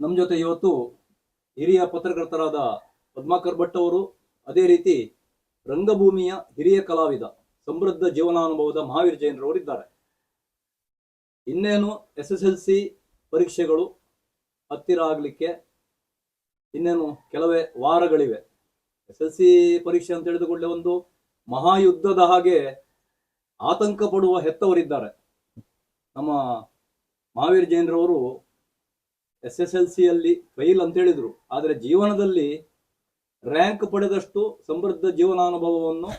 ನಮ್ಮ ಜೊತೆ ಇವತ್ತು ಹಿರಿಯ ಪತ್ರಕರ್ತರಾದ ಪದ್ಮಾಕರ್ ಭಟ್ ಅವರು, ಅದೇ ರೀತಿ ರಂಗಭೂಮಿಯ ಹಿರಿಯ ಕಲಾವಿದ, ಸಮೃದ್ಧ ಜೀವನಾನುಭವದ ಮಹಾವೀರ್ ಜೈನ್ರವರು ಇದ್ದಾರೆ. ಇನ್ನೇನು ಎಸ್ ಎಸ್ ಎಲ್ ಸಿ ಪರೀಕ್ಷೆಗಳು ಹತ್ತಿರ ಆಗಲಿಕ್ಕೆ ಇನ್ನೇನು ಕೆಲವೇ ವಾರಗಳಿವೆ. ಎಸ್ ಎಲ್ ಸಿ ಪರೀಕ್ಷೆ ಅಂತ ಹೇಳಿದುಕೊಳ್ಳೆ ಒಂದು ಮಹಾಯುದ್ಧದ ಹಾಗೆ ಆತಂಕ ಪಡುವ ಹೆತ್ತವರಿದ್ದಾರೆ. ನಮ್ಮ ಮಹಾವೀರ್ ಜೈನ್ರವರು ಎಸ್ ಎಸ್ ಎಲ್ ಸಿಯಲ್ಲಿ ಫೈಲ್ ಅಂತ ಹೇಳಿದ್ರು. ಆದರೆ ಜೀವನದಲ್ಲಿ ರ್ಯಾಂಕ್ ಪಡೆದಷ್ಟು ಸಮೃದ್ಧ ಜೀವನಾನುಭವವನ್ನು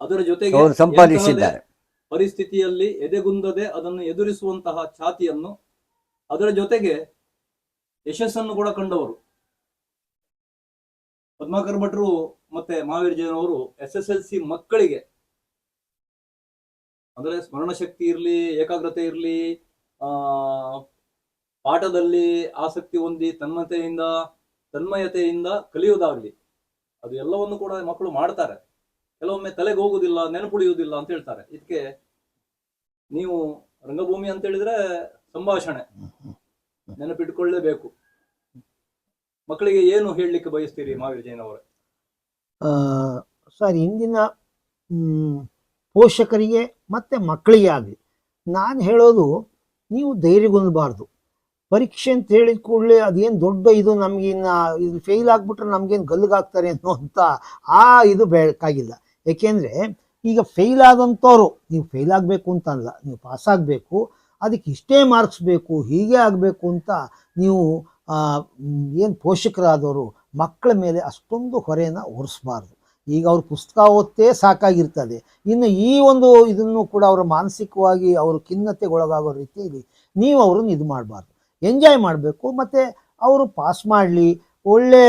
ಅದರ ಜೊತೆಗೆ ಸಂಪಾದಿಸಿದ್ದಾರೆ. ಪರಿಸ್ಥಿತಿಯಲ್ಲಿ ಎದೆಗುಂದದೆ ಅದನ್ನು ಎದುರಿಸುವಂತಹ ಛಾತಿಯನ್ನು ಅದರ ಜೊತೆಗೆ ಯಶಸ್ಸನ್ನು ಕೂಡ ಕಂಡವರು. ಪದ್ಮಾಕರ್ ಭಟ್ರು ಮತ್ತೆ ಮಹಾವೀರ್ ಜೈನ್ ಅವರು ಎಸ್ ಎಸ್ ಎಲ್ ಸಿ ಮಕ್ಕಳಿಗೆ ಅಂದ್ರೆ ಸ್ಮರಣ ಶಕ್ತಿ ಇರಲಿ ಏಕಾಗ್ರತೆ ಇರಲಿ ಆ ಪಾಠದಲ್ಲಿ ಆಸಕ್ತಿ ಹೊಂದಿ ತನ್ಮತೆಯಿಂದ, ತನ್ಮಯತೆಯಿಂದ ಕಲಿಯುವುದಾಗ್ಲಿ, ಅದು ಎಲ್ಲವನ್ನು ಕೂಡ ಮಕ್ಕಳು ಮಾಡ್ತಾರೆ. ಕೆಲವೊಮ್ಮೆ ತಲೆಗೆ ಹೋಗುದಿಲ್ಲ ನೆನಪುಳಿಯುವುದಿಲ್ಲ ಅಂತ ಹೇಳ್ತಾರೆ. ಇದಕ್ಕೆ ನೀವು ರಂಗಭೂಮಿ ಅಂತ ಹೇಳಿದ್ರೆ ಸಂಭಾಷಣೆ. ನೆನಪಿಟ್ಕೊಳ್ಳೇಬೇಕು. ಮಕ್ಕಳಿಗೆ ಏನು ಹೇಳಲಿಕ್ಕೆ ಬಯಸ್ತೀರಿ ಮಹಾವೀರ್ ಜೈನ್ ಅವರೇ ಸರ್, ಇಂದಿನ ಪೋಷಕರಿಗೆ ಮತ್ತೆ ಮಕ್ಕಳಿಗೆ ಆಗಲಿ, ನಾನು ಹೇಳೋದು ನೀವು ಧೈರ್ಯಗೊಂಡಬಾರ್ದು. ಪರೀಕ್ಷೆ ಅಂತ ಹೇಳಿದ ಕೂಡಲೇ ಅದೇನು ದೊಡ್ಡ ಇದು ನಮಗಿನ್ನ ಇದು ಫೇಲ್ ಆಗಿಬಿಟ್ರೆ ನಮಗೇನು ಗಲ್ಲಿಗಾಗ್ತಾರೆ ಅನ್ನೋ ಅಂತ ಆ ಇದು ಬೇಕಾಗಿಲ್ಲ. ಏಕೆಂದರೆ ಈಗ ಫೇಲ್ ಆದಂಥವ್ರು ನೀವು ಫೇಲ್ ಆಗಬೇಕು ಅಂತ ಅಲ್ಲ, ನೀವು ಪಾಸ್ ಆಗಬೇಕು, ಅದಕ್ಕೆ ಇಷ್ಟೇ ಮಾರ್ಕ್ಸ್ ಬೇಕು, ಹೀಗೆ ಆಗಬೇಕು ಅಂತ ನೀವು ಏನು ಪೋಷಕರಾದವರು ಮಕ್ಕಳ ಮೇಲೆ ಅಷ್ಟೊಂದು ಹೊರೆಯನ್ನು ಹೊರಿಸಬಾರ್ದು ಈಗ ಅವ್ರ ಪುಸ್ತಕ ಓದ್ತೇ ಸಾಕಾಗಿರ್ತದೆ. ಇನ್ನು ಈ ಒಂದು ಇದನ್ನು ಕೂಡ ಅವರು ಮಾನಸಿಕವಾಗಿ ಅವರು ಖಿನ್ನತೆಗೊಳಗಾಗೋ ರೀತಿಯಲ್ಲಿ ನೀವು ಅವರನ್ನು ಇದು ಮಾಡಬಾರ್ದು. ಎಂಜಾಯ್ ಮಾಡಬೇಕು. ಮತ್ತು ಅವರು ಪಾಸ್ ಮಾಡಲಿ, ಒಳ್ಳೆ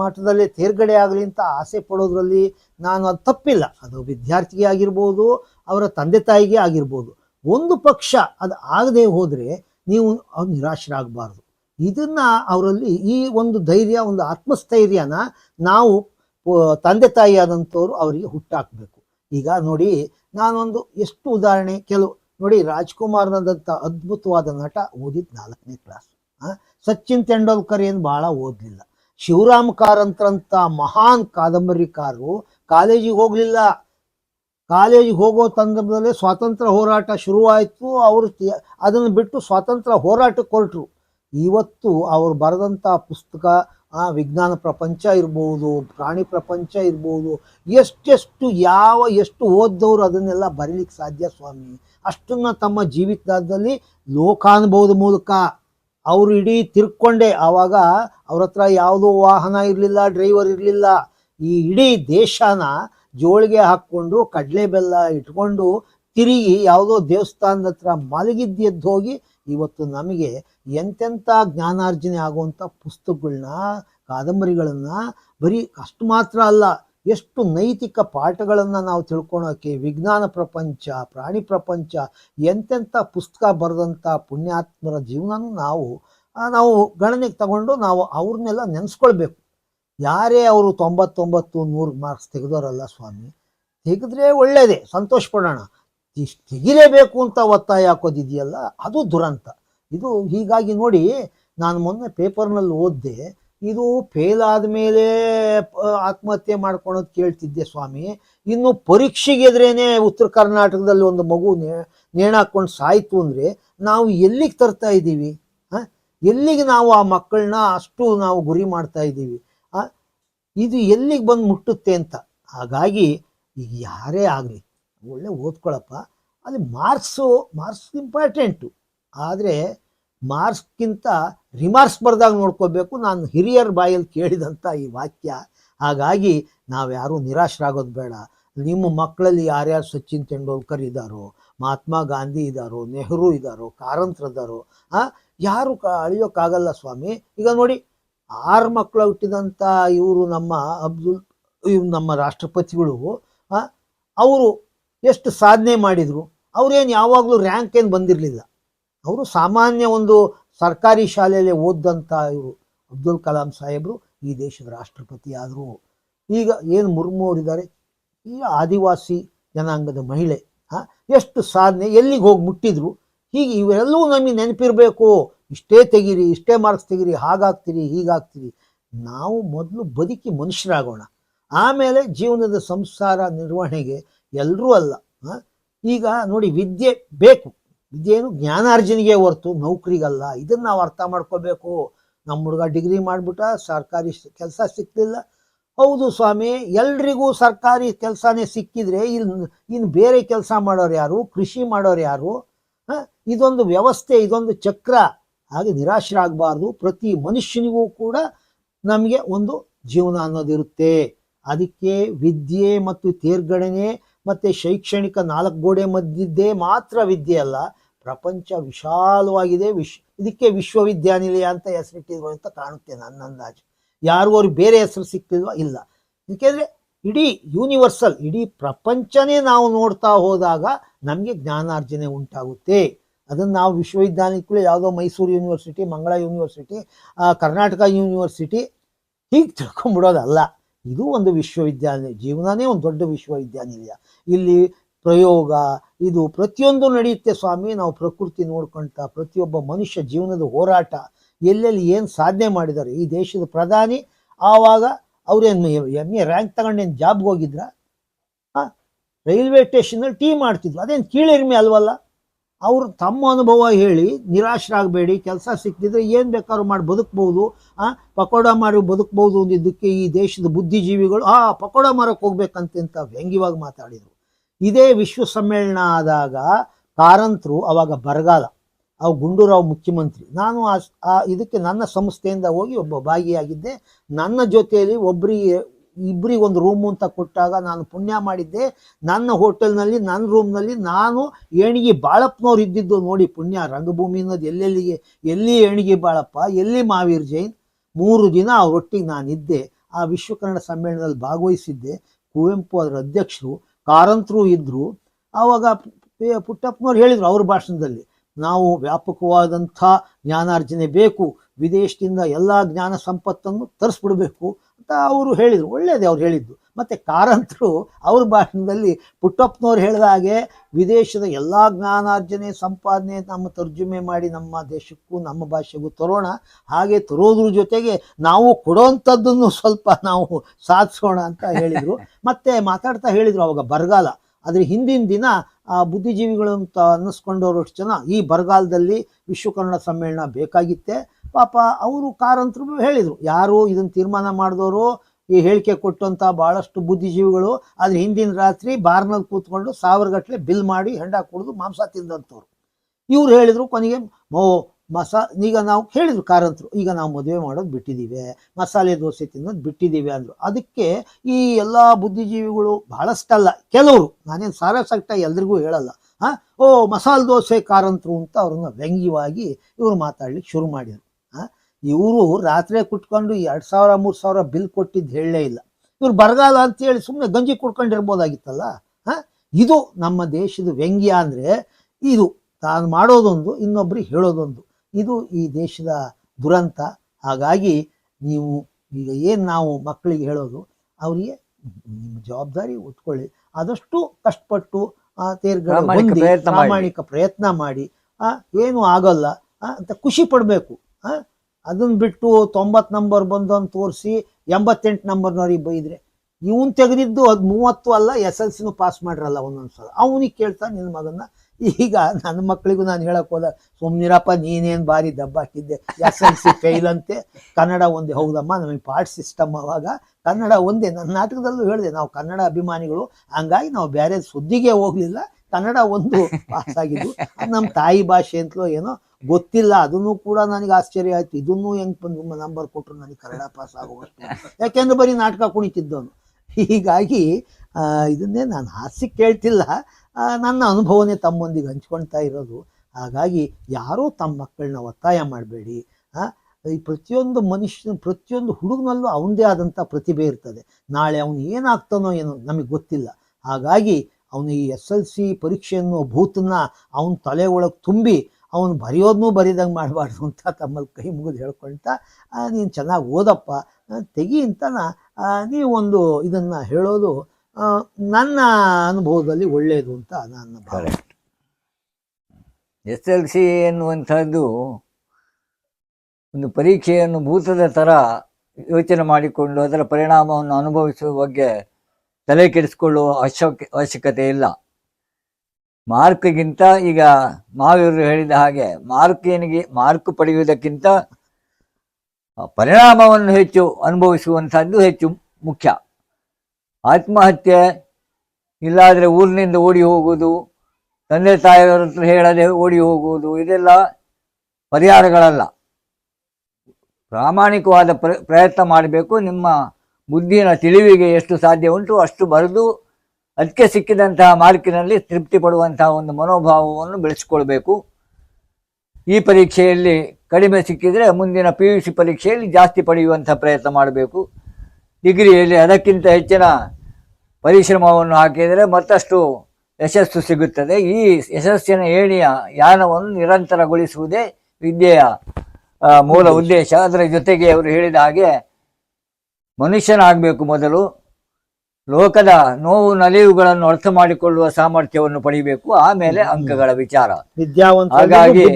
ಮಟ್ಟದಲ್ಲಿ ತೇರ್ಗಡೆ ಆಗಲಿ ಅಂತ ಆಸೆ ಪಡೋದ್ರಲ್ಲಿ ನಾನು ಅದು ತಪ್ಪಿಲ್ಲ. ಅದು ವಿದ್ಯಾರ್ಥಿಗೆ ಆಗಿರ್ಬೋದು, ಅವರ ತಂದೆ ತಾಯಿಗೆ ಆಗಿರ್ಬೋದು. ಒಂದು ಪಕ್ಷ ಅದು ಆಗದೆ ಹೋದರೆ ನೀವು ನಿರಾಶರಾಗಬಾರ್ದು. ಇದನ್ನು ಅವರಲ್ಲಿ ಈ ಒಂದು ಧೈರ್ಯ, ಒಂದು ಆತ್ಮಸ್ಥೈರ್ಯನ ನಾವು ತಂದೆ ತಾಯಿ ತಾಯಿಯಾದಂಥವ್ರು ಅವರಿಗೆ ಹುಟ್ಟಾಕಬೇಕು. ಈಗ ನೋಡಿ, ನಾನೊಂದು ಎಷ್ಟು ಉದಾಹರಣೆ, ಕೆಲವು ನೋಡಿ ರಾಜ್ಕುಮಾರ್ನಾದಂಥ ಅದ್ಭುತವಾದ ನಟ ಓದಿದ್ ನಾಲ್ಕನೇ ಕ್ಲಾಸ್ ಸಚಿನ್ ತೆಂಡೂಲ್ಕರ್ ಏನು ಭಾಳ ಓದಲಿಲ್ಲ. ಶಿವರಾಮ್ ಕಾರಂತರಂಥ ಮಹಾನ್ ಕಾದಂಬರಿಕಾರರು ಕಾಲೇಜಿಗೆ ಹೋಗಲಿಲ್ಲ. ಕಾಲೇಜಿಗೆ ಹೋಗೋ ಸಂದರ್ಭದಲ್ಲೇ ಸ್ವಾತಂತ್ರ್ಯ ಹೋರಾಟ ಶುರುವಾಯಿತು. ಅವರು ಅದನ್ನು ಬಿಟ್ಟು ಸ್ವಾತಂತ್ರ್ಯ ಹೋರಾಟಕ್ಕೆ ಹೊರಟರು. ಇವತ್ತು ಅವರು ಬರೆದಂಥ ಪುಸ್ತಕ ಆ, ವಿಜ್ಞಾನ ಪ್ರಪಂಚ ಇರ್ಬೋದು ಪ್ರಾಣಿ ಪ್ರಪಂಚ ಇರ್ಬೋದು ಎಷ್ಟೆಷ್ಟು ಯಾವ ಎಷ್ಟು ಓದ್ದವರು ಅದನ್ನೆಲ್ಲ ಬರೀಲಿಕ್ಕೆ ಸಾಧ್ಯ ಸ್ವಾಮಿ? ಅಷ್ಟನ್ನು ತಮ್ಮ ಜೀವಿತದಲ್ಲಿ ಲೋಕಾನುಭವದ ಮೂಲಕ ಅವರು ಇಡೀ ತಿರ್ಕೊಂಡೆ. ಆವಾಗ ಅವ್ರ ಹತ್ರ ಯಾವುದೋ ವಾಹನ ಇರಲಿಲ್ಲ ಡ್ರೈವರ್ ಇರಲಿಲ್ಲ. ಈ ಇಡೀ ದೇಶನ ಜೋಳಿಗೆ ಹಾಕ್ಕೊಂಡು ಕಡಲೆ ಬೆಲ್ಲ ಇಟ್ಕೊಂಡು ತಿರುಗಿ ಯಾವುದೋ ದೇವಸ್ಥಾನದ ಹತ್ರ ಮಲಗಿದ್ದು ಎದ್ದು ಹೋಗಿ ಇವತ್ತು ನಮಗೆ ಎಂತೆಂಥ ಜ್ಞಾನಾರ್ಜನೆ ಆಗುವಂಥ ಪುಸ್ತಕಗಳನ್ನ ಕಾದಂಬರಿಗಳನ್ನು ಬರೀ ಅಷ್ಟು ಮಾತ್ರ ಅಲ್ಲ, ಎಷ್ಟು ನೈತಿಕ ಪಾಠಗಳನ್ನು ನಾವು ತಿಳ್ಕೊಳೋಕ್ಕೆ ವಿಜ್ಞಾನ ಪ್ರಪಂಚ, ಪ್ರಾಣಿ ಪ್ರಪಂಚ, ಎಂತೆಂಥ ಪುಸ್ತಕ ಬರೆದಂಥ ಪುಣ್ಯಾತ್ಮರ ಜೀವನನೂ ನಾವು ನಾವು ಗಣನೆಗೆ ತಗೊಂಡು ನಾವು ಅವ್ರನ್ನೆಲ್ಲ ನೆನೆಸ್ಕೊಳ್ಬೇಕು. ಯಾರೇ ಅವರು ತೊಂಬತ್ತೊಂಬತ್ತು ನೂರು ಮಾರ್ಕ್ಸ್ ತೆಗೆದವರಲ್ಲ ಸ್ವಾಮಿ, ತೆಗೆದ್ರೆ ಒಳ್ಳೆಯದೇ ಸಂತೋಷ ಪಡೋಣ ತೆಗಿಲೇಬೇಕು ಅಂತ ಒತ್ತಾಯ ಹಾಕೋದಿದೆಯಲ್ಲ, ಅದು ದುರಂತ. ಇದು ಹೀಗಾಗಿ ನೋಡಿ, ನಾನು ಮೊನ್ನೆ ಪೇಪರ್ನಲ್ಲಿ ಓದಿದೆ, ಇದು ಫೇಲ್ ಆದಮೇಲೆ ಆತ್ಮಹತ್ಯೆ ಮಾಡ್ಕೊಳೋದು ಕೇಳ್ತಿದ್ದೆ ಸ್ವಾಮಿ. ಇನ್ನು ಪರೀಕ್ಷೆಗೆ ಎದುರೇನೆ ಉತ್ತರ ಕರ್ನಾಟಕದಲ್ಲಿ ಒಂದು ಮಗು ನೇ ನೇಣಾಕೊಂಡು ಸಾಯ್ತು ಅಂದರೆ ನಾವು ಎಲ್ಲಿಗೆ ತರ್ತಾ ಇದ್ದೀವಿ? ಹಾಂ? ಎಲ್ಲಿಗೆ ನಾವು ಆ ಮಕ್ಕಳನ್ನ ಅಷ್ಟು ನಾವು ಗುರಿ ಮಾಡ್ತಾ ಇದ್ದೀವಿ? ಇದು ಎಲ್ಲಿಗೆ ಬಂದು ಮುಟ್ಟುತ್ತೆ ಅಂತ. ಹಾಗಾಗಿ ಈಗ ಯಾರೇ ಆಗಲಿ ಒಳ್ಳೆ ಓದ್ಕೊಳ್ಳಪ್ಪ ಅಲ್ಲಿ ಮಾರ್ಕ್ಸು, ಮಾರ್ಕ್ಸ್ ಇಂಪಾರ್ಟೆಂಟು. ಆದರೆ ಮಾರ್ಕ್ಸ್ಗಿಂತ ರಿಮಾರ್ಕ್ಸ್ ಬರ್ದಾಗ ನೋಡ್ಕೋಬೇಕು ನಾನು ಹಿರಿಯರ ಬಾಯಲ್ಲಿ ಕೇಳಿದಂಥ ಈ ವಾಕ್ಯ. ಹಾಗಾಗಿ ನಾವು ಯಾರೂ ನಿರಾಶರಾಗೋದು ಬೇಡ. ನಿಮ್ಮ ಮಕ್ಕಳಲ್ಲಿ ಯಾರ್ಯಾರು ಸಚಿನ್ ತೆಂಡೂಲ್ಕರ್ ಇದ್ದಾರೋ ಮಹಾತ್ಮ ಗಾಂಧಿ ಇದ್ದಾರೋ ನೆಹರು ಇದ್ದಾರೋ ಕಾರಂತ್ರ ಇದ್ದಾರೋ ಯಾರು ಕ ಅಳಿಯೋಕ್ಕಾಗಲ್ಲ ಸ್ವಾಮಿ. ಈಗ ನೋಡಿ, ಆರು ಮಕ್ಕಳು ಹುಟ್ಟಿದಂಥ ಇವರು ನಮ್ಮ ಅಬ್ದುಲ್ ಇವ್ ನಮ್ಮ ರಾಷ್ಟ್ರಪತಿಗಳು ಅವರು ಎಷ್ಟು ಸಾಧನೆ ಮಾಡಿದರು, ಅವ್ರೇನು ಯಾವಾಗಲೂ ರ್ಯಾಂಕ್ ಏನು ಬಂದಿರಲಿಲ್ಲ. ಅವರು ಸಾಮಾನ್ಯ ಒಂದು ಸರ್ಕಾರಿ ಶಾಲೆಯಲ್ಲಿ ಓದಿದಂಥ ಇವರು ಅಬ್ದುಲ್ ಕಲಾಂ ಸಾಹೇಬರು, ಈ ದೇಶದ ರಾಷ್ಟ್ರಪತಿ ಆದರು. ಈಗ ಏನು ಮುರ್ಮು ಅವರಿದ್ದಾರೆ, ಈ ಆದಿವಾಸಿ ಜನಾಂಗದ ಮಹಿಳೆ, ಹಾಂ, ಎಷ್ಟು ಸಾಧನೆ, ಎಲ್ಲಿಗೆ ಹೋಗಿ ಮುಟ್ಟಿದ್ರು, ಹೀಗೆ ಇವೆಲ್ಲವೂ ನಮಗೆ ನೆನಪಿರಬೇಕು. ಇಷ್ಟೇ ತೆಗೀರಿ, ಇಷ್ಟೇ ಮಾರ್ಕ್ಸ್ ತೆಗೀರಿ, ಹಾಗಾಗ್ತೀರಿ, ಹೀಗಾಗ್ತೀರಿ. ನಾವು ಮೊದಲು ಬದುಕಿ ಮನುಷ್ಯರಾಗೋಣ. ಆಮೇಲೆ ಜೀವನದ ಸಂಸಾರ ನಿರ್ವಹಣೆಗೆ ಎಲ್ಲರೂ ಅಲ್ಲ. ಈಗ ನೋಡಿ ವಿದ್ಯೆ ಬೇಕು. ವಿದ್ಯೆ ಏನು ಜ್ಞಾನಾರ್ಜನೆಗೆ ಹೊರತು ನೌಕರಿಗಲ್ಲ. ಇದನ್ನ ನಾವು ಅರ್ಥ ಮಾಡ್ಕೋಬೇಕು. ನಮ್ಮ ಹುಡುಗ ಡಿಗ್ರಿ ಮಾಡಿಬಿಟ್ಟ ಸರ್ಕಾರಿ ಕೆಲಸ ಸಿಕ್ಕಲಿಲ್ಲ ಹೌದು ಸ್ವಾಮಿ, ಎಲ್ರಿಗೂ ಸರ್ಕಾರಿ ಕೆಲಸನೇ ಸಿಕ್ಕಿದ್ರೆ ಇಲ್ಲಿ ಇನ್ನು ಬೇರೆ ಕೆಲಸ ಮಾಡೋರು ಯಾರು? ಕೃಷಿ ಮಾಡೋರು ಯಾರು? ಇದೊಂದು ವ್ಯವಸ್ಥೆ, ಇದೊಂದು ಚಕ್ರ. ಹಾಗೆ ನಿರಾಶರಾಗಬಾರ್ದು ಪ್ರತಿ ಮನುಷ್ಯನಿಗೂ ಕೂಡ ನಮಗೆ ಒಂದು ಜೀವನ ಅನ್ನೋದಿರುತ್ತೆ. ಅದಕ್ಕೆ ವಿದ್ಯೆ ಮತ್ತು ತೇರ್ಗಣನೆ ಮತ್ತು ಶೈಕ್ಷಣಿಕ ನಾಲ್ಕು ಗೋಡೆ ಮಧ್ಯದ್ದೇ ಮಾತ್ರ ವಿದ್ಯೆ ಅಲ್ಲ ಪ್ರಪಂಚ ವಿಶಾಲವಾಗಿದೆ, ವಿಶ್, ಇದಕ್ಕೆ ವಿಶ್ವವಿದ್ಯಾನಿಲಯ ಅಂತ ಹೆಸರಿಟ್ಟಿದ್ರು ಅಂತ ಕಾಣುತ್ತೆ ನನ್ನ ಅಂದಾಜು. ಯಾರಿಗೂ ಅವ್ರಿಗೆ ಬೇರೆ ಹೆಸರು ಸಿಕ್ತಿಲ್ವಾ ಇಲ್ಲ. ಏಕೆಂದರೆ ಇಡೀ ಯೂನಿವರ್ಸಲ್, ಇಡೀ ಪ್ರಪಂಚನೇ ನಾವು ನೋಡ್ತಾ ಹೋದಾಗ ನಮಗೆ ಜ್ಞಾನಾರ್ಜನೆ ಉಂಟಾಗುತ್ತೆ. ಅದನ್ನು ನಾವು ವಿಶ್ವವಿದ್ಯಾನಿಲಯಗಳು ಯಾವುದೋ Mysore university Mangala university Karnataka university ಹೀಗೆ ತಿಳ್ಕೊಂಬಿಡೋದಲ್ಲ. ಇದು ಒಂದು ವಿಶ್ವವಿದ್ಯಾನಿಲಯ. ಜೀವನನೇ ಒಂದು ದೊಡ್ಡ ವಿಶ್ವವಿದ್ಯಾನಿಲಯ. ಇಲ್ಲಿ ಪ್ರಯೋಗ, ಇದು ಪ್ರತಿಯೊಂದು ನಡೆಯುತ್ತೆ ಸ್ವಾಮಿ. ನಾವು ಪ್ರಕೃತಿ ನೋಡ್ಕೊಂತ ಪ್ರತಿಯೊಬ್ಬ ಮನುಷ್ಯ ಜೀವನದ ಹೋರಾಟ, ಎಲ್ಲೆಲ್ಲಿ ಏನು ಸಾಧನೆ ಮಾಡಿದ್ದಾರೆ ಈ ದೇಶದ ಪ್ರಧಾನಿ ಆವಾಗ ಅವ್ರೇನು ಎಂ ಎ ರ್ಯಾಂಕ್ ತಗೊಂಡೇನು ಜಾಬ್ಗೆ ಹೋಗಿದ್ರ? ರೈಲ್ವೆ ಸ್ಟೇಷನಲ್ಲಿ ಟೀ ಮಾಡ್ತಿದ್ರು. ಅದೇನು ಕೀಳಿರ್ಮೆ ಅಲ್ವಲ್ಲ? ಅವರು ತಮ್ಮ ಅನುಭವ ಹೇಳಿ ನಿರಾಶರಾಗಬೇಡಿ, ಕೆಲಸ ಸಿಕ್ಕಿದ್ರೆ ಏನು ಬೇಕಾದ್ರೂ ಮಾಡಿ ಬದುಕ್ಬೋದು, ಆ, ಪಕೋಡ ಮಾರಿ ಬದುಕ್ಬೋದು ಅಂದಿದ್ದಕ್ಕೆ ಈ ದೇಶದ ಬುದ್ಧಿಜೀವಿಗಳು, ಆ, ಪಕೋಡ ಮಾರಕ್ಕೆ ಹೋಗ್ಬೇಕಂತ ವ್ಯಂಗ್ಯವಾಗಿ ಮಾತಾಡಿದರು. ಇದೇ ವಿಶ್ವ ಸಮ್ಮೇಳನ ಆದಾಗ ಕಾರಂತರು ಅವಾಗ ಬರಗಾಲ. ಅವು ಗುಂಡೂರಾವ್ ಮುಖ್ಯಮಂತ್ರಿ. ನಾನು ಆ ಇದಕ್ಕೆ ನನ್ನ ಸಂಸ್ಥೆಯಿಂದ ಹೋಗಿ ಒಬ್ಬ ಭಾಗಿಯಾಗಿದ್ದೆ. ನನ್ನ ಜೊತೆಯಲ್ಲಿ ಒಬ್ಬರಿಗೆ ಇಬ್ಬರಿಗೆ ಒಂದು ರೂಮು ಅಂತ ಕೊಟ್ಟಾಗ ನಾನು ಪುಣ್ಯ ಮಾಡಿದ್ದೆ. ನನ್ನ ಹೋಟೆಲ್ನಲ್ಲಿ ನನ್ನ ರೂಮ್ನಲ್ಲಿ ನಾನು ಏಣಿಗೆ ಬಾಳಪ್ಪನವ್ರು ಇದ್ದಿದ್ದು ನೋಡಿ ಪುಣ್ಯ. ರಂಗಭೂಮಿ ಅನ್ನೋದು ಎಲ್ಲೆಲ್ಲಿಗೆ, ಎಲ್ಲಿ ಏಣಿಗೆ ಬಾಳಪ್ಪ, ಎಲ್ಲಿ ಮಾವೀರ್ ಜೈನ್? ಮೂರು ದಿನ ಅವರೊಟ್ಟಿಗೆ ನಾನಿದ್ದೆ. ಆ ವಿಶ್ವಕನ್ನಡ ಸಮ್ಮೇಳನದಲ್ಲಿ ಭಾಗವಹಿಸಿದ್ದೆ. ಕುವೆಂಪು ಅದರ ಅಧ್ಯಕ್ಷರು, ಕಾರಂತರು ಇದ್ದರು ಆವಾಗ ಪುಟ್ಟಪ್ಪನವ್ರು ಹೇಳಿದರು ಅವ್ರ ಭಾಷಣದಲ್ಲಿ, ನಾವು ವ್ಯಾಪಕವಾದಂಥ ಜ್ಞಾನಾರ್ಜನೆ ಬೇಕು. ವಿದೇಶದಿಂದ ಎಲ್ಲ ಜ್ಞಾನ ಸಂಪತ್ತನ್ನು ತರಿಸ್ಬಿಡ್ಬೇಕು. ಅಂತ ಅವರು ಹೇಳಿದರು. ಒಳ್ಳೇದೇ ಅವ್ರು ಹೇಳಿದ್ದು. ಮತ್ತು ಕಾರಂತರು ಅವ್ರ ಭಾಷಣದಲ್ಲಿ ಪುಟ್ಟಪ್ಪನವ್ರು ಹೇಳಿದ ಹಾಗೆ ವಿದೇಶದ ಎಲ್ಲ ಜ್ಞಾನಾರ್ಜನೆ ಸಂಪಾದನೆ ನಮ್ಮ ತರ್ಜುಮೆ ಮಾಡಿ ನಮ್ಮ ದೇಶಕ್ಕೂ ನಮ್ಮ ಭಾಷೆಗೂ ತರೋಣ. ಹಾಗೆ ತರೋದ್ರ ಜೊತೆಗೆ ನಾವು ಕೊಡೋವಂಥದ್ದನ್ನು ಸ್ವಲ್ಪ ನಾವು ಸಾಧಿಸೋಣ ಅಂತ ಹೇಳಿದರು. ಮತ್ತು ಮಾತಾಡ್ತಾ ಹೇಳಿದರು ಅವಾಗ ಬರಗಾಲ. ಆದರೆ ಹಿಂದಿನ ದಿನ ಆ ಬುದ್ಧಿಜೀವಿಗಳು ಅಂತ ಅನ್ನಿಸ್ಕೊಂಡವರು ಅಷ್ಟು ಜನ ಈ ಬರಗಾಲದಲ್ಲಿ ವಿಶ್ವಕರ್ಣ ಸಮ್ಮೇಳನ ಬೇಕಾಗಿತ್ತೆ. ಪಾಪ ಅವರು ಕಾರಂತರು ಹೇಳಿದರು. ಯಾರು ಇದನ್ನು ತೀರ್ಮಾನ ಮಾಡಿದವರು ಈ ಹೇಳಿಕೆ ಕೊಟ್ಟಂಥ ಭಾಳಷ್ಟು ಬುದ್ಧಿಜೀವಿಗಳು ಅದ್ರ ಹಿಂದಿನ ರಾತ್ರಿ ಬಾರ್ನಲ್ಲಿ ಕೂತ್ಕೊಂಡು ಸಾವಿರ ಗಟ್ಟಲೆ ಬಿಲ್ ಮಾಡಿ ಹೆಂಡ ಕುಡಿದು ಮಾಂಸ ತಿಂದಂಥವ್ರು ಇವ್ರು ಹೇಳಿದರು ಕೊನೆಗೆ, ಮೋ, ಮಸಾ, ಈಗ ನಾವು ಹೇಳಿದ್ರು ಕಾರಂತರು, ಈಗ ನಾವು ಮದುವೆ ಮಾಡೋದು ಬಿಟ್ಟಿದ್ದೀವಿ ಮಸಾಲೆ ದೋಸೆ ತಿನ್ನೋದು ಬಿಟ್ಟಿದ್ದೀವಿ ಅಂದರು. ಅದಕ್ಕೆ ಈ ಎಲ್ಲ ಬುದ್ಧಿಜೀವಿಗಳು ಬಹಳಷ್ಟಲ್ಲ ಕೆಲವರು, ನಾನೇನು ಸಾರ ಸಕ್ಟ ಎಲ್ರಿಗೂ ಹೇಳಲ್ಲ, ಹಾಂ, ಓ, ಮಸಾಲೆ ದೋಸೆ ಕಾರಂತರು ಅಂತ ಅವ್ರನ್ನ ವ್ಯಂಗ್ಯವಾಗಿ ಇವರು ಮಾತಾಡ್ಲಿಕ್ಕೆ ಶುರು ಮಾಡಿದರು. ಇವರು ರಾತ್ರಿ ಕುಟ್ಕೊಂಡು ಎರಡು ಸಾವಿರ ಮೂರು ಸಾವಿರ ಬಿಲ್ ಕೊಟ್ಟಿದ್ದು ಹೇಳಲೇ ಇಲ್ಲ. ಇವ್ರು ಬರಗಾಲ ಅಂತೇಳಿ ಸುಮ್ಮನೆ ಗಂಜಿ ಕುಡ್ಕೊಂಡಿರ್ಬೋದಾಗಿತ್ತಲ್ಲ? ಹಾಂ? ಇದು ನಮ್ಮ ದೇಶದ ವ್ಯಂಗ್ಯ ಅಂದರೆ ಇದು ತಾನು ಮಾಡೋದೊಂದು ಇನ್ನೊಬ್ರು ಹೇಳೋದೊಂದು. ಇದು ಈ ದೇಶದ ದುರಂತ. ಹಾಗಾಗಿ ನೀವು ಈಗ ಏನು ನಾವು ಮಕ್ಕಳಿಗೆ ಹೇಳೋದು? ಅವರಿಗೆ ನಿಮ್ಮ ಜವಾಬ್ದಾರಿ ಉಟ್ಕೊಳ್ಳಿ ಆದಷ್ಟು ಕಷ್ಟಪಟ್ಟು ಆ ತೇರ್ಗಡೆ ಪ್ರಾಮಾಣಿಕ ಪ್ರಯತ್ನ ಮಾಡಿ. ಏನು ಆಗಲ್ಲ ಅಂತ ಖುಷಿ ಪಡಬೇಕು. ಅದನ್ನ ಬಿಟ್ಟು ತೊಂಬತ್ತು ನಂಬರ್ ಬಂದು ಅಂತ ತೋರಿಸಿ ಎಂಬತ್ತೆಂಟು ನಂಬರ್ನವ್ರಿಗೆ ಬೈದ್ರೆ, ಇವನ್ ತೆಗೆದಿದ್ದು ಅದು ಮೂವತ್ತು ಅಲ್ಲ, ಎಸ್ ಎಲ್ ಸಿನೂ ಪಾಸ್ ಮಾಡಿರಲ್ಲ ಒಂದೊಂದು ಸಲ ಅವನಿಗೆ ಕೇಳ್ತಾ ನಿನ್ನ ಮಗನ್ನ, ಈಗ ನನ್ನ ಮಕ್ಕಳಿಗೂ ನಾನು ಹೇಳಕ್ ಹೋದ, ಸುಮ್ನಿರಪ್ಪ, ನೀನೇನು ಭಾರಿ ದಬ್ಬ ಹಾಕಿದ್ದೆ, ಎಸ್ ಎಲ್ ಸಿ ಫೇಲ್ ಅಂತೆ, ಕನ್ನಡ ಒಂದೇ. ಹೌದಮ್ಮ ನಮಗೆ ಪಾರ್ಟ್ ಸಿಸ್ಟಮ್ ಅವಾಗ, ಕನ್ನಡ ಒಂದೇ ನನ್ನ ನಾಟಕದಲ್ಲೂ ಹೇಳಿದೆ, ನಾವು ಕನ್ನಡ ಅಭಿಮಾನಿಗಳು, ಹಂಗಾಗಿ ನಾವು ಬೇರೆ ಸುದ್ದಿಗೆ ಹೋಗ್ಲಿಲ್ಲ ಕನ್ನಡ ಒಂದು ಪಾಸ್ ಆಗಿದ್ದು ಅದು ನಮ್ಮ ತಾಯಿ ಭಾಷೆ ಅಂತಲೋ ಏನೋ ಗೊತ್ತಿಲ್ಲ. ಅದನ್ನು ಕೂಡ ನನಗೆ ಆಶ್ಚರ್ಯ ಆಯ್ತು. ಇದನ್ನು ಹೆಂಗ್ ಬಂದು ನಂಬರ್ ಕೊಟ್ಟರು ನನಗೆ ಕನ್ನಡ ಪಾಸ್ ಆಗುವಷ್ಟು. ಯಾಕೆಂದ್ರೆ ಬರೀ ನಾಟಕ ಕುಣಿತಿದ್ದವನು. ಹೀಗಾಗಿ ಇದನ್ನೇ ನಾನು ಹಾಸ್ಯಕ್ಕೆ ಕೇಳ್ತಿಲ್ಲ. ನನ್ನ ಅನುಭವನೇ ತಮ್ಮೊಂದಿಗೆ ಹಂಚ್ಕೊಳ್ತಾ ಇರೋದು. ಹಾಗಾಗಿ ಯಾರೂ ತಮ್ಮ ಮಕ್ಕಳನ್ನ ಒತ್ತಾಯ ಮಾಡಬೇಡಿ. ಈ ಪ್ರತಿಯೊಂದು ಮನುಷ್ಯನ, ಪ್ರತಿಯೊಂದು ಹುಡುಗನಲ್ಲೂ ಅವನದೇ ಆದಂಥ ಪ್ರತಿಭೆ ಇರ್ತದೆ. ನಾಳೆ ಅವನು ಏನಾಗ್ತಾನೋ ಏನೋ ನಮಗೆ ಗೊತ್ತಿಲ್ಲ. ಹಾಗಾಗಿ ಅವನು ಈ ಎಸ್ ಎಲ್ ಸಿ ಪರೀಕ್ಷೆ ಅನ್ನೋ ಭೂತನ್ನ ಅವನ ತಲೆ ಒಳಗೆ ತುಂಬಿ ಅವನು ಬರೆಯೋದನ್ನೂ ಬರೀದಂಗೆ ಮಾಡಬಾರ್ದು ಅಂತ ತಮ್ಮಲ್ಲಿ ಕೈ ಮುಗಿದು ಹೇಳ್ಕೊಳ್ತಾ ನೀನು ಚೆನ್ನಾಗಿ ಓದಪ್ಪ ತೆಗಿ ಅಂತ ನಾ- ಆ, ನೀವೊಂದು ಇದನ್ನು ಹೇಳೋದು ನನ್ನ ಅನುಭವದಲ್ಲಿ ಒಳ್ಳೆಯದು ಅಂತ ನನ್ನ ಭಾವನೆ. ಎಸ್ ಎಲ್ ಸಿ ಎನ್ನುವಂಥದ್ದು ಒಂದು ಪರೀಕ್ಷೆಯನ್ನು ಭೂತದ ಥರ ಯೋಚನೆ ಮಾಡಿಕೊಂಡು ಅದರ ಪರಿಣಾಮವನ್ನು ಅನುಭವಿಸುವ ಬಗ್ಗೆ ತಲೆ ಕೆಡಿಸಿಕೊಳ್ಳುವ ಅವಶ್ಯಕ, ಅವಶ್ಯಕತೆ ಇಲ್ಲ. ಮಾರ್ಕ್ಗಿಂತ ಈಗ ಮಾವೀರರು ಹೇಳಿದ ಹಾಗೆ ಮಾರ್ಕ್ ಏನಿಗೆ ಮಾರ್ಕ್ ಪಡೆಯುವುದಕ್ಕಿಂತ ಪರಿಣಾಮವನ್ನು ಹೆಚ್ಚು ಅನುಭವಿಸುವಂಥದ್ದು ಹೆಚ್ಚು ಮುಖ್ಯ. ಆತ್ಮಹತ್ಯೆ ಇಲ್ಲಾದರೆ ಊರಿನಿಂದ ಓಡಿ ಹೋಗುವುದು, ತಂದೆ ತಾಯಿಯವರ ಹತ್ರ ಹೇಳದೆ ಓಡಿ ಹೋಗುವುದು, ಇದೆಲ್ಲ ಪರಿಹಾರಗಳಲ್ಲ. ಪ್ರಾಮಾಣಿಕವಾದ ಪ್ರ, ಪ್ರಯತ್ನ ಮಾಡಬೇಕು ನಿಮ್ಮ ಬುದ್ಧಿನ ತಿಳಿವಿಗೆ ಎಷ್ಟು ಸಾಧ್ಯ ಉಂಟು ಅಷ್ಟು ಬರೆದು ಅದಕ್ಕೆ ಸಿಕ್ಕಿದಂತಹ ಮಾರ್ಕಿನಲ್ಲಿ ತೃಪ್ತಿ ಪಡುವಂತಹ ಒಂದು ಮನೋಭಾವವನ್ನು ಬೆಳೆಸಿಕೊಳ್ಬೇಕು. ಈ ಪರೀಕ್ಷೆಯಲ್ಲಿ ಕಡಿಮೆ ಸಿಕ್ಕಿದರೆ ಮುಂದಿನ ಪಿ ಯು ಸಿ ಪರೀಕ್ಷೆಯಲ್ಲಿ ಜಾಸ್ತಿ ಪಡೆಯುವಂಥ ಪ್ರಯತ್ನ ಮಾಡಬೇಕು. ಡಿಗ್ರಿಯಲ್ಲಿ ಅದಕ್ಕಿಂತ ಹೆಚ್ಚಿನ ಪರಿಶ್ರಮವನ್ನು ಹಾಕಿದರೆ ಮತ್ತಷ್ಟು ಯಶಸ್ಸು ಸಿಗುತ್ತದೆ. ಈ ಯಶಸ್ಸಿನ ಏಣಿಯ ಯಾನವನ್ನು ನಿರಂತರಗೊಳಿಸುವುದೇ ವಿದ್ಯೆಯ ಮೂಲ ಉದ್ದೇಶ. ಅದರ ಜೊತೆಗೆ ಅವರು ಹೇಳಿದ ಹಾಗೆ ಮನುಷ್ಯನಾಗಬೇಕು ಮೊದಲು. ಲೋಕದ ನೋವು ನಲಿವುಗಳನ್ನು ಅರ್ಥ ಮಾಡಿಕೊಳ್ಳುವ ಸಾಮರ್ಥ್ಯವನ್ನು ಪಡಿಬೇಕು. ಆಮೇಲೆ ಅಂಕಗಳ ವಿಚಾರ. ವಿದ್ಯಾವಂತ ಹಾಗಾಗಿ-.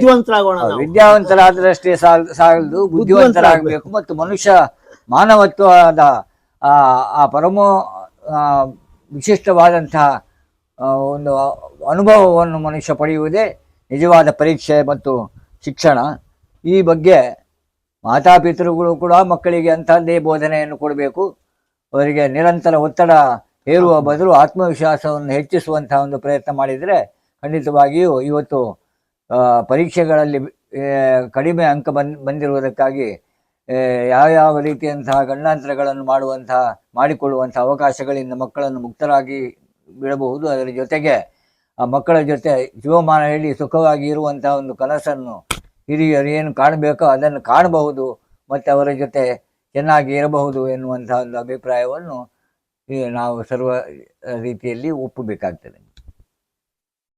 ವಿದ್ಯಾವಂತರಾದರಷ್ಟೇ ಸಾಲ್ ಸಾಲದು ಬುದ್ಧಿವಂತರಾಗಬೇಕು. ಮತ್ತು ಮನುಷ್ಯ ಮಾನವತ್ವದ ಆ ಪರಮೋ ವಿಶಿಷ್ಟವಾದಂತಹ ಒಂದು ಅನುಭವವನ್ನು ಮನುಷ್ಯ ಪಡೆಯುವುದೇ ನಿಜವಾದ ಪರೀಕ್ಷೆ ಮತ್ತು ಶಿಕ್ಷಣ. ಈ ಬಗ್ಗೆ ಮಾತಾಪಿತೃಗಳು ಕೂಡ ಮಕ್ಕಳಿಗೆ ಅಂಥದ್ದೇ ಬೋಧನೆಯನ್ನು ಕೊಡಬೇಕು. ಅವರಿಗೆ ನಿರಂತರ ಒತ್ತಡ ಹೇರುವ ಬದಲು ಆತ್ಮವಿಶ್ವಾಸವನ್ನು ಹೆಚ್ಚಿಸುವಂತಹ ಒಂದು ಪ್ರಯತ್ನ ಮಾಡಿದರೆ ಖಂಡಿತವಾಗಿಯೂ ಇವತ್ತು ಪರೀಕ್ಷೆಗಳಲ್ಲಿ ಕಡಿಮೆ ಅಂಕ ಬಂದ್, ಬಂದಿರುವುದಕ್ಕಾಗಿ ಯಾವ ಯಾವ ರೀತಿಯಂತಹ ಗಂಡಾಂತರಗಳನ್ನು ಮಾಡುವಂತಹ ಮಾಡಿಕೊಳ್ಳುವಂಥ ಅವಕಾಶಗಳಿಂದ ಮಕ್ಕಳನ್ನು ಮುಕ್ತರಾಗಿ ಬಿಡಬಹುದು. ಅದರ ಜೊತೆಗೆ ಆ ಮಕ್ಕಳ ಜೊತೆ ಜೀವಮಾನ ಹೇಳಿ ಸುಖವಾಗಿ ಇರುವಂತಹ ಒಂದು ಕನಸನ್ನು ಹಿರಿಯರು ಏನು ಕಾಣಬೇಕೋ ಅದನ್ನು ಕಾಣಬಹುದು, ಮತ್ತು ಅವರ ಜೊತೆ ಚೆನ್ನಾಗಿ ಇರಬಹುದು ಎನ್ನುವಂಥ ಒಂದು ಅಭಿಪ್ರಾಯವನ್ನು ನಾವು ಸರ್ವ ರೀತಿಯಲ್ಲಿ ಒಪ್ಪಬೇಕಾಗ್ತದೆ.